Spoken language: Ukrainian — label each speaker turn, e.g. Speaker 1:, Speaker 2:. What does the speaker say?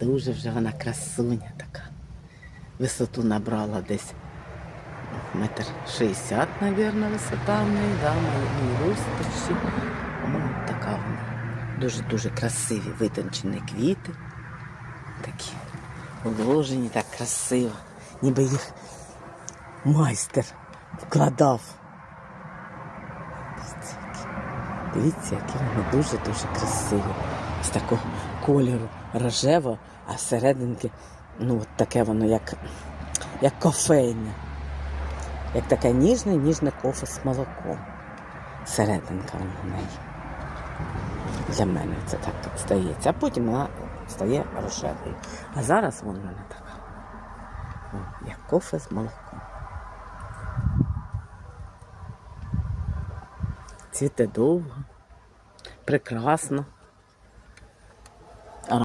Speaker 1: Дуже вже вона красуня така. Висоту набрала десь метр шістдесят, мабуть, висота в неї, да, мій почти. О, така вона. Дуже-дуже красиві, витончені квіти. Такі уложені, так красиво. Ніби їх майстер вкладав. Дивіться, які вони дуже-дуже красиві. З такого кольору рожево, а всерединки, ну, от таке воно, як, як кофейне. Як таке ніжне, ніжне кофе з молоком. Серединка вона в неї. Для мене це так стається. А потім вона стає рожевою. А зараз вона мене така. О, як кофе з молоком. Цвіте довго, прекрасно.